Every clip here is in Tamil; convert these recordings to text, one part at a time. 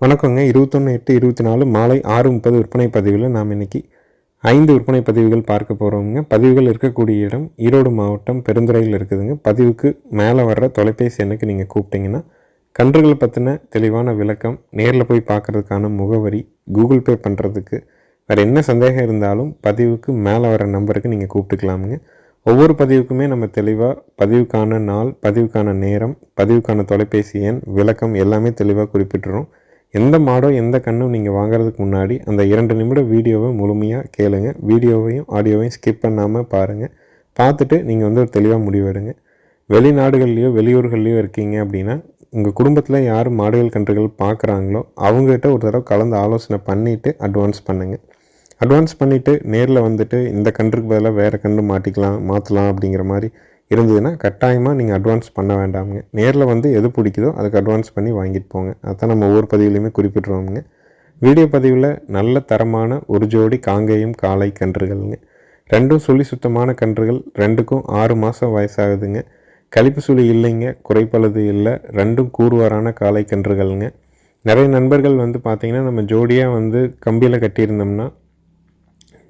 வணக்கங்க. இருபத்தொன்று எட்டு இருபத்தி நாலு மாலை ஆறு முப்பது விற்பனை பதிவில் நாம் இன்னைக்கு ஐந்து விற்பனை பதிவுகள் பார்க்க போகிறோங்க பதிவுகள் இருக்கக்கூடிய இடம் ஈரோடு மாவட்டம் பெருந்துறையில் இருக்குதுங்க. பதிவுக்கு மேலே வர்ற தொலைபேசி எண்ணுக்கு நீங்கள் கூப்பிட்டிங்கன்னா கன்றுகளை பற்றின தெளிவான விளக்கம் நேரில் போய் பார்க்குறதுக்கான முகவரி கூகுள் பே பண்ணுறதுக்கு வேறு என்ன சந்தேகம் இருந்தாலும் பதிவுக்கு மேலே வர நம்பருக்கு நீங்கள் கூப்பிட்டுக்கலாமுங்க. ஒவ்வொரு பதிவுக்குமே நம்ம தெளிவாக பதிவுக்கான நாள் பதிவுக்கான நேரம் பதிவுக்கான தொலைபேசி எண் விளக்கம் எல்லாமே தெளிவாக குறிப்பிட்டுறோம். எந்த மாடோ எந்த கண்ணும் நீங்கள் வாங்குறதுக்கு முன்னாடி அந்த இரண்டு நிமிட வீடியோவை முழுமையாக கேளுங்க. வீடியோவையும் ஆடியோவையும் ஸ்கிப் பண்ணாமல் பாருங்கள் பார்த்துட்டு நீங்கள் வந்து ஒரு தெளிவாக முடிவெடுங்க. வெளிநாடுகள்லையோ வெளியூர்கள்லையோ இருக்கீங்க அப்படின்னா உங்கள் குடும்பத்தில் யார் மாடுகள் கன்றுகள் பார்க்குறாங்களோ அவங்ககிட்ட ஒரு தடவை கலந்து ஆலோசனை பண்ணிவிட்டு அட்வான்ஸ் பண்ணுங்கள் அட்வான்ஸ் பண்ணிவிட்டு நேரில் வந்துட்டு இந்த கன்றுக்கு பதிலாக வேறு கன்று மாட்டிக்கலாம் மாற்றலாம் அப்படிங்கிற மாதிரி இருந்ததுன்னா கட்டாயமாக நீங்கள் அட்வான்ஸ் பண்ண வேண்டாமுங்க. நேரில் வந்து எது பிடிக்குதோ அதுக்கு அட்வான்ஸ் பண்ணி வாங்கிட்டு போங்க. அதான் நம்ம ஒவ்வொரு பதிவுலையுமே குறிப்பிட்ருவோங்க வீடியோ பதிவில் நல்ல தரமான ஒரு ஜோடி காங்கேயம் காளை கன்றுகள்ங்க. ரெண்டும் சுழி சுத்தமான கன்றுகள். ரெண்டுக்கும் ஆறு மாதம் வயசாகுதுங்க. கழிப்பு சுழி இல்லைங்க. குறைப்பளது இல்லை. ரெண்டும் கூறுவாரான காளை கன்றுகள்ங்க. நிறைய நண்பர்கள் வந்து பார்த்திங்கன்னா நம்ம ஜோடியாக வந்து கம்பியில் கட்டியிருந்தோம்னா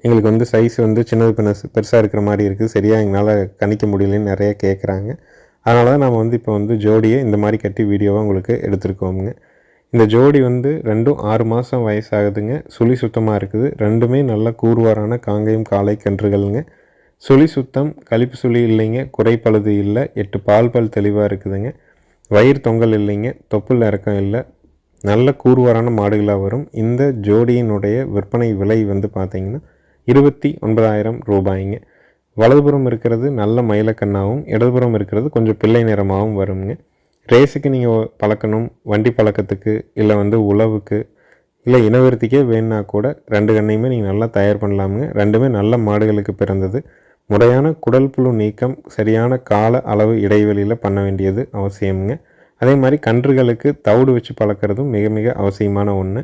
எங்களுக்கு வந்து சைஸ் வந்து சின்னது பெருசு பெருசாக இருக்கிற மாதிரி இருக்குது. சரியாக எங்களால் கணிக்க முடியலன்னு நிறைய கேட்குறாங்க அதனால தான் நம்ம வந்து இப்போ வந்து ஜோடியை இந்த மாதிரி கட்டி வீடியோவாக உங்களுக்கு எடுத்துருக்கோமுங்க. இந்த ஜோடி வந்து ரெண்டும் ஆறு மாதம் வயசாகுதுங்க. சுழி சுத்தமாக இருக்குது. ரெண்டுமே நல்ல கூறுவாரான காங்கையும் காலை கன்றுகள்ங்க. சுழி சுத்தம் கழிப்பு சுழி இல்லைங்க. குறைப்பழுது இல்லை. எட்டு பால் பல் தெளிவாக இருக்குதுங்க. வயிறு தொங்கல் இல்லைங்க. தொப்புள் இறக்கம் இல்லை. நல்ல கூறுவாரான மாடுகளாக வரும். இந்த ஜோடியினுடைய விற்பனை விலை வந்து பார்த்திங்கன்னா இருபத்தி ஒன்பதாயிரம் ரூபாய்ங்க. வலதுபுறம் இருக்கிறது நல்ல மயிலக்கண்ணாகவும் இடதுபுறம் இருக்கிறது கொஞ்சம் பிள்ளை நிறமாகவும் வருங்க ரேஸுக்கு நீங்கள் பழக்கணும் வண்டி பழக்கத்துக்கு இல்லை வந்து உழவுக்கு இல்லை இனவருத்திக்கே வேணுன்னா கூட ரெண்டு கண்ணையுமே நீங்கள் நல்லா தயார் பண்ணலாமுங்க. ரெண்டுமே நல்ல மாடுகளுக்கு பிறந்தது. முறையான குடல் புழு நீக்கம் சரியான கால அளவு இடைவெளியில் பண்ண வேண்டியது அவசியமுங்க. அதே மாதிரி கன்றுகளுக்கு தவிடு வச்சு பழக்கிறதும் மிக மிக அவசியமான ஒன்று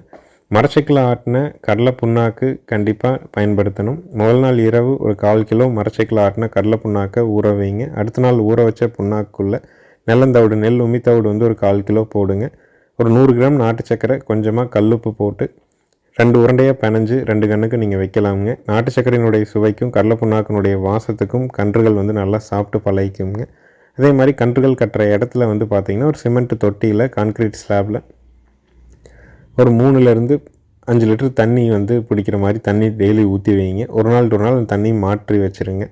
மரச்செக்கில் ஆட்டின கடலை புண்ணாக்கு கண்டிப்பாக பயன்படுத்தணும். முதல் நாள் இரவு ஒரு கால் கிலோ மரச்செக்கில் ஆட்டின கடலை புண்ணாக்கை ஊற வைங்க. அடுத்த நாள் ஊற வச்ச புண்ணாக்குள்ளே நெல்லந்தவிடு நெல் உமித்தவிடு வந்து ஒரு கால் கிலோ போடுங்க. ஒரு நூறு கிராம் நாட்டு சக்கரை கொஞ்சமாக கல்லுப்பு போட்டு ரெண்டு உருண்டையாக பிணைஞ்சு ரெண்டு கண்ணுக்கு நீங்கள் வைக்கலாமுங்க. நாட்டு சக்கரையினுடைய சுவைக்கும் கடலை புண்ணாக்கினுடைய வாசத்துக்கும் கன்றுகள் வந்து நல்லா சாப்பிட்டு பழகிக்குங்க. அதே மாதிரி கன்றுகள் கட்டுற இடத்துல வந்து பார்த்திங்கன்னா ஒரு சிமெண்ட் தொட்டியில் கான்க்ரீட் ஸ்லாபில் ஒரு மூணுலேருந்து அஞ்சு லிட்டர் தண்ணி வந்து பிடிக்கிற மாதிரி தண்ணி டெய்லி ஊற்றி வைங்க. ஒரு நாள் ஒரு நாள் அந்த தண்ணி மாற்றி வச்சுருங்க.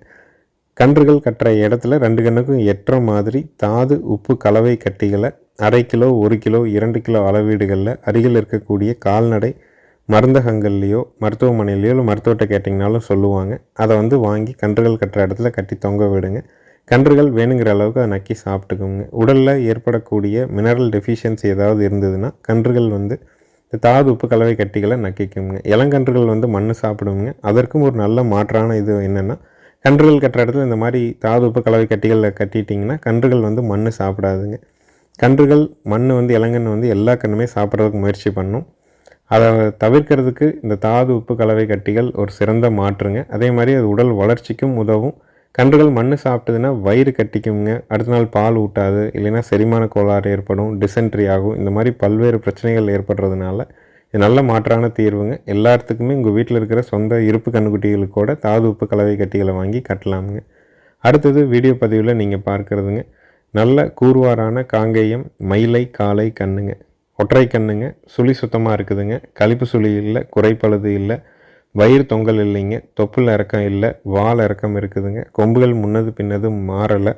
கன்றுகள் கட்டுற இடத்துல ரெண்டு கண்ணுக்கும் எட்டுற மாதிரி தாது உப்பு கலவை கட்டிகளை அரை கிலோ ஒரு கிலோ இரண்டு கிலோ அளவீடுகளில் அருகில் இருக்கக்கூடிய கால்நடை மருந்தகங்கள்லேயோ மருத்துவமனையிலையோ இல்லை மருத்துவத்தை கேட்டிங்கனாலும் சொல்லுவாங்க. அதை வந்து வாங்கி கன்றுகள் கட்டுற இடத்துல கட்டி தொங்க விடுங்க. கன்றுகள் வேணுங்கிற அளவுக்கு அதை நக்கி சாப்பிட்டுக்கோங்க. உடலில் ஏற்படக்கூடிய மினரல் டெஃபிஷியன்சி ஏதாவது இருந்ததுன்னா கன்றுகள் வந்து இந்த தாது உப்பு கலவை கட்டிகளை நக்கிக்குங்க இளங்கன்றுகள் வந்து மண் சாப்பிடுவோங்க. அதற்கும் ஒரு நல்ல மாற்றான இது என்னென்னா கன்றுகள் கட்டுற இடத்துல இந்த மாதிரி தாது உப்பு கலவை கட்டிகளில் கட்டிட்டிங்கன்னா கன்றுகள் வந்து மண் சாப்பிடாதுங்க. கன்றுகள் மண் வந்து இளங்கன்று வந்து எல்லா கண்ணுமே சாப்பிட்றதுக்கு முயற்சி பண்ணும். அதை தவிர்க்கிறதுக்கு இந்த தாது உப்பு கலவை கட்டிகள் ஒரு சிறந்த மாற்றுங்க. அதே மாதிரி அது உடல் வளர்ச்சிக்கும் உதவும். கன்றுகள் மண் சாப்பிட்டதுன்னா வயிறு கட்டிக்குங்க. அடுத்த நாள் பால் ஊட்டாது. இல்லைன்னா செரிமான கோளாறு ஏற்படும் டிசென்ட்ரி ஆகும். இந்த மாதிரி பல்வேறு பிரச்சனைகள் ஏற்படுறதுனால இது நல்ல மாற்றான தீர்வுங்க. எல்லாத்துக்குமே உங்கள் வீட்டில் இருக்கிற சொந்த இருப்பு கண்ணுக்குட்டிகளுக்கு கூட தாது உப்பு கலவை கட்டிகளை வாங்கி கட்டலாமுங்க. அடுத்தது வீடியோ பதிவில் நீங்கள் பார்க்குறதுங்க. நல்ல கூறுவாரான காங்கேயம் மயிலை காலை கண்ணுங்க. ஒற்றை கண்ணுங்க. சுழி சுத்தமாக இருக்குதுங்க. கழிப்பு சுழி இல்லை குறைப்பழுது இல்லை. வயிறு தொங்கல் இல்லைங்க தொப்புள் இறக்கம் இல்லை வால் இறக்கம் இருக்குதுங்க. கொம்புகள் முன்னது பின்னது மாறலை.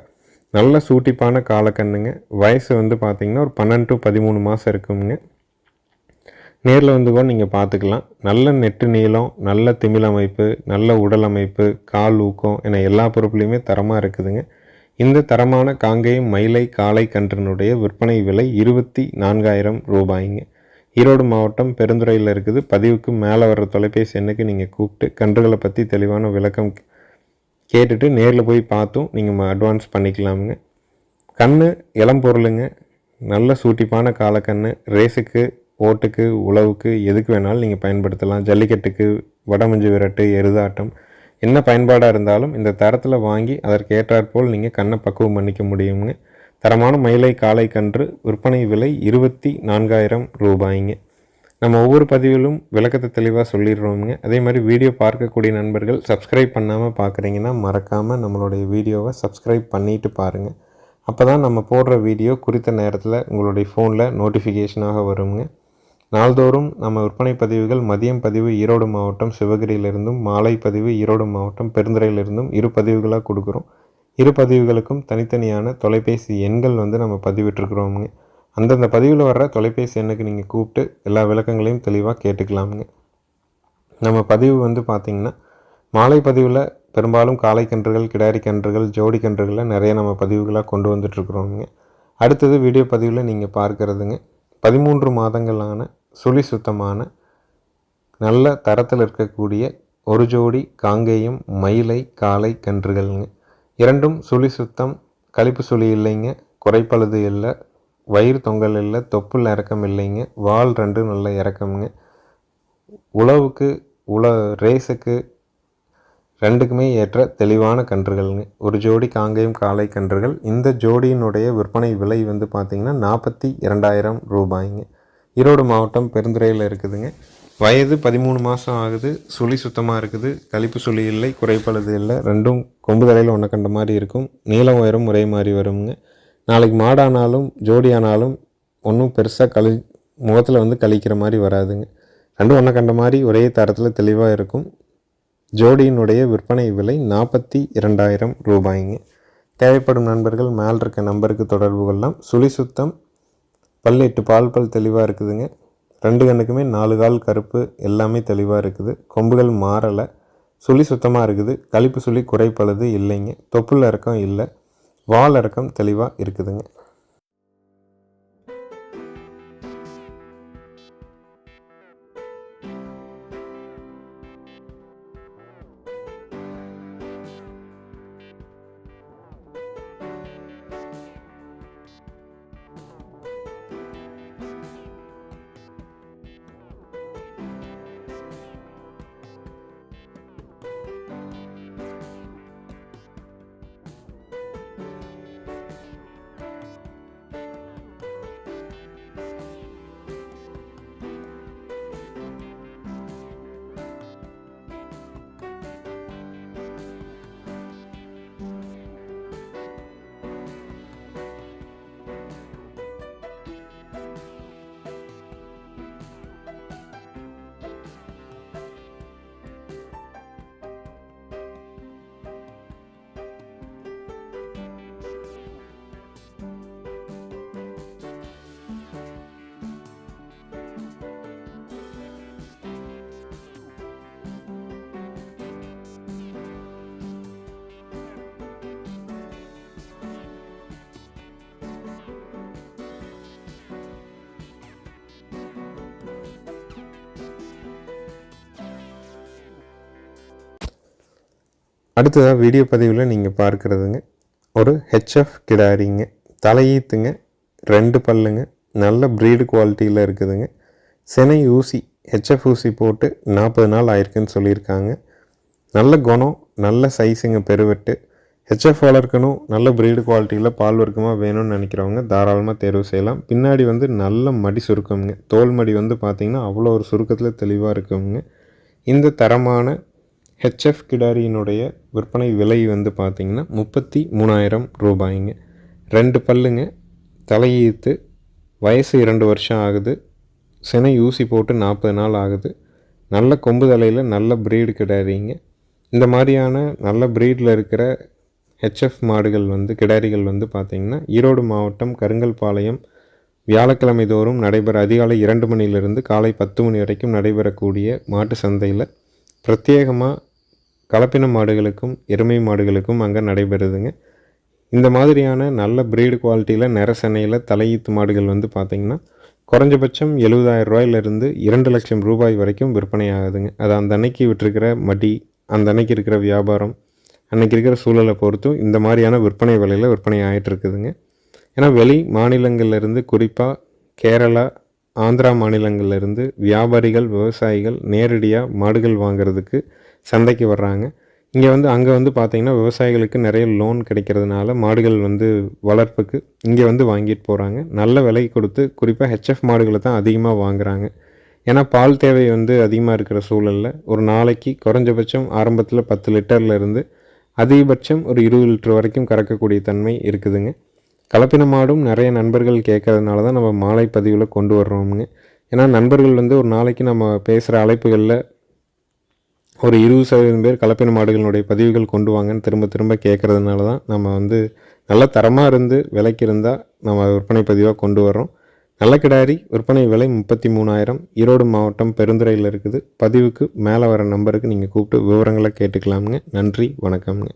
நல்ல சூட்டிப்பான காலக்கண்ணுங்க. வயசு வந்து பார்த்திங்கன்னா ஒரு பன்னெண்டு டு பதிமூணு மாதம் இருக்குங்க. நேரில் வந்து கூட நீங்கள் பார்த்துக்கலாம். நல்ல நெட்டு நீளம் நல்ல திமிழ் அமைப்பு நல்ல உடல் அமைப்பு கால் ஊக்கம் என எல்லா பொருட்களையுமே தரமாக இருக்குதுங்க. இந்த தரமான காங்கேயம் மயிலை காளை கன்றினுடைய விற்பனை விலை இருபத்தி நான்காயிரம் ரூபாய்ங்க. ஈரோடு மாவட்டம் பெருந்துறையில் இருக்குது. பதிவுக்கு மேலே வர்ற தொலைபேசி எண்ணுக்கு நீங்கள் கூப்பிட்டு கன்றுகளை பற்றி தெளிவான விளக்கம் கேட்டுட்டு நேரில் போய் பார்த்தும் நீங்கள் அட்வான்ஸ் பண்ணிக்கலாமுங்க. கண் இளம் பொருளுங்க நல்ல சூட்டிப்பான காலக்கண்ணு ரேஸுக்கு ஓட்டுக்கு உழவுக்கு எதுக்கு வேணாலும் நீங்கள் பயன்படுத்தலாம். ஜல்லிக்கட்டுக்கு வடமஞ்சு விரட்டு எருதாட்டம் என்ன பயன்பாடாக இருந்தாலும் இந்த தரத்தில் வாங்கி அதற்கு ஏற்றாற்போல் நீங்கள் கண்ணை பக்குவம் பண்ணிக்க முடியுங்க. தரமான மயிலை காலை கன்று விற்பனை விலை இருபத்தி நான்காயிரம் ரூபாய்ங்க. நம்ம ஒவ்வொரு பதிவிலும் விளக்கத்தை தெளிவாக சொல்லிடுறோமுங்க. அதே மாதிரி வீடியோ பார்க்கக்கூடிய நண்பர்கள் சப்ஸ்கிரைப் பண்ணாமல் பார்க்குறீங்கன்னா மறக்காமல் நம்மளுடைய வீடியோவை சப்ஸ்கிரைப் பண்ணிவிட்டு பாருங்கள் அப்போ தான் நம்ம போடுற வீடியோ குறித்த நேரத்தில் உங்களுடைய ஃபோனில் நோட்டிஃபிகேஷனாக வருங்க. நாள்தோறும் நம்ம விற்பனை பதிவுகள் மதியம் பதிவு ஈரோடு மாவட்டம் சிவகிரியிலிருந்தும் மாலை பதிவு ஈரோடு மாவட்டம் பெருந்துறையிலிருந்தும் இரு பதிவுகளாக கொடுக்குறோம். இரு பதிவுகளுக்கும் தனித்தனியான தொலைபேசி எண்கள் வந்து நம்ம பதிவிட்டுருக்குறோமுங்க. அந்தந்த பதிவில் வர்ற தொலைபேசி எண்ணுக்கு நீங்கள் கூப்பிட்டு எல்லா விளக்கங்களையும் தெளிவாக கேட்டுக்கலாமுங்க. நம்ம பதிவு வந்து பார்த்திங்கன்னா மாலை பதிவில் பெரும்பாலும் காலை கன்றுகள் கிடாரி கன்றுகள் ஜோடி கன்றுகளில் நிறைய நம்ம பதிவுகளாக கொண்டு வந்துட்டுருக்குறோமுங்க. அடுத்தது வீடியோ பதிவில் நீங்கள் பார்க்குறதுங்க. பதிமூன்று மாதங்களான சுழி சுத்தமான நல்ல தரத்தில் இருக்கக்கூடிய ஒரு ஜோடி காங்கேயம் மயிலை காலை கன்றுகள்ங்க. இரண்டும் சுழி சுத்தம் கழிப்பு சுழி இல்லைங்க குறைப்பழுது இல்லை வயிறு தொங்கல் இல்லை தொப்புள் இறக்கம் இல்லைங்க வால் ரெண்டு நல்ல இறக்கம்ங்க. உழவுக்கு உழ ரேஸுக்கு ரெண்டுக்குமே ஏற்ற தெளிவான கன்றுகள்ங்க. ஒரு ஜோடி காங்கேயம் காளை கன்றுகள். இந்த ஜோடியினுடைய விற்பனை விலை வந்து பார்த்திங்கன்னா நாற்பத்தி இரண்டாயிரம் ரூபாய்ங்க. ஈரோடு மாவட்டம் பெருந்துறையில் இருக்குதுங்க. வயது பதிமூணு மாதம் ஆகுது சுழி சுத்தமாக இருக்குது கழிப்பு சுழி இல்லை குறைப்பழுது இல்லை ரெண்டும் கொம்பு தலையில் ஒன்றை கண்ட மாதிரி இருக்கும் நீளம் உயரம் ஒரே மாதிரி வருங்க நாளைக்கு மாடானாலும் ஜோடியானாலும் ஒன்றும் பெருசாக கழி முகத்தில் வந்து கழிக்கிற மாதிரி வராதுங்க. ரெண்டும் ஒன்றை கண்ட மாதிரி ஒரே தரத்தில் தெளிவாக இருக்கும். ஜோடியினுடைய விற்பனை விலை நாற்பத்தி இரண்டாயிரம் ரூபாய்ங்க. தேவைப்படும் நண்பர்கள் மேல் இருக்க நம்பருக்கு தொடர்பு கொள்ளலாம். சுழி சுத்தம் பல் எட்டு பால் பல் தெளிவாக இருக்குதுங்க. ரெண்டு கண்ணுக்குமே நாலு கால் கருப்பு எல்லாமே தெளிவாக இருக்குது. கொம்புகள் மாறலை. சுழி சுத்தமாக இருக்குது. கழிப்பு சுழி குறைப்பழுது இல்லைங்க. தொப்புள் இறக்கம் இல்லை. வால் இறக்கம் தெளிவாக இருக்குதுங்க. அடுத்ததாக வீடியோ பதிவில் நீங்கள் பார்க்குறதுங்க. ஒரு ஹெச்எஃப் கிடாரிங்க. தலையீத்துங்க. ரெண்டு பல்லுங்க. நல்ல ப்ரீடு குவாலிட்டியில் இருக்குதுங்க. சினை ஊசி ஹெச்எஃப் ஊசி போட்டு நாற்பது நாள் ஆயிருக்குன்னு சொல்லியிருக்காங்க. நல்ல குணம் நல்ல சைஸுங்க பெருவெட்டு. ஹெச்எஃப் வளர்க்கணும் நல்ல ப்ரீடு குவாலிட்டியில் பால் வர்க்கமாக வேணும்னு நினைக்கிறவங்க தாராளமாக தேர்வு செய்யலாம். பின்னாடி வந்து நல்ல மடி சுருக்கம்ங்க. தோல் மடி வந்து பார்த்திங்கன்னா அவ்வளோ ஒரு சுருக்கத்தில் தெளிவாக இருக்குங்க. இந்த தரமான ஹெச்எஃப் கிடாரியினுடைய விற்பனை விலை வந்து பார்த்திங்கன்னா முப்பத்தி மூணாயிரம் ரூபாய்ங்க. ரெண்டு பல்லுங்க. தலையீத்து வயசு இரண்டு வருஷம் ஆகுது. சினை ஊசி போட்டு நாற்பது நாள் ஆகுது. நல்ல கொம்பு தலையில் நல்ல ப்ரீடு கிடாரிங்க. இந்த மாதிரியான நல்ல ப்ரீடில் இருக்கிற ஹெச்எஃப் மாடுகள் வந்து கிடாரிகள் வந்து பார்த்திங்கன்னா ஈரோடு மாவட்டம் கருங்கல்பாளையம் வியாழக்கிழமை தோறும் நடைபெற அதிகாலை இரண்டு மணியிலிருந்து காலை பத்து மணி வரைக்கும் நடைபெறக்கூடிய மாட்டு சந்தையில் பிரத்யேகமாக கலப்பின மாடுகளுக்கும் எருமை மாடுகளுக்கும் அங்கே நடைபெறுதுங்க. இந்த மாதிரியான நல்ல ப்ரீடு குவாலிட்டியில் நிற சென்னையில் தலையீத்து மாடுகள் வந்து பார்த்திங்கன்னா குறைஞ்சபட்சம் எழுபதாயிரம் ரூபாயிலிருந்து இரண்டு லட்சம் ரூபாய் வரைக்கும் விற்பனை ஆகுதுங்க. அது அந்த அன்னைக்கு விட்டுருக்கிற மடி அந்த அன்னைக்கு இருக்கிற வியாபாரம் அன்னைக்கு இருக்கிற சூழலை பொறுத்தும் இந்த மாதிரியான விற்பனை விலையில் விற்பனை ஆகிட்டுருக்குதுங்க ஏன்னா வெளி மாநிலங்கள்லேருந்து குறிப்பாக கேரளா ஆந்திரா மாநிலங்கள்லேருந்து வியாபாரிகள் விவசாயிகள் நேரடியாக மாடுகள் வாங்குறதுக்கு சந்தைக்கு வர்றாங்க. இங்கே வந்து அங்கே வந்து பார்த்திங்கன்னா விவசாயிகளுக்கு நிறைய லோன் கிடைக்கிறதுனால மாடுகள் வந்து வளர்ப்புக்கு இங்கே வந்து வாங்கிட்டு போகிறாங்க நல்ல விலை கொடுத்து குறிப்பாக ஹெச்எஃப் மாடுகளை தான் அதிகமாக வாங்குறாங்க. ஏன்னா பால் தேவை வந்து அதிகமாக இருக்கிற சூழலில் ஒரு நாளைக்கு குறைஞ்சபட்சம் ஆரம்பத்தில் பத்து லிட்டர்லேருந்து அதிகபட்சம் ஒரு இருபது லிட்டர் வரைக்கும் கறக்கக்கூடிய தன்மை இருக்குதுங்க. கலப்பின மாடும் நிறைய நண்பர்கள் கேட்கறதுனால தான் நம்ம மாலை பதிவில் கொண்டு வர்றோமுங்க. ஏன்னா நண்பர்கள் வந்து ஒரு நாளைக்கு நம்ம பேசுகிற அழைப்புகளில் ஒரு இருபது சதவீதம் பேர் கலப்பின மாடுகளுடைய பதிவுகள் கொண்டு வாங்கன்னு திரும்ப திரும்ப கேட்குறதுனால தான் நம்ம வந்து நல்ல தரமாக இருந்து விலைக்கு இருந்தால் நம்ம விற்பனை பதிவாக கொண்டு வர்றோம். நல்ல கிடாரி விற்பனை விலை முப்பத்தி மூணாயிரம் ஈரோடு மாவட்டம் பெருந்துறையில் இருக்குது. பதிவுக்கு மேலே வர நம்பருக்கு நீங்கள் கூப்பிட்டு விவரங்களை கேட்டுக்கலாமுங்க. நன்றி வணக்கம்ங்க.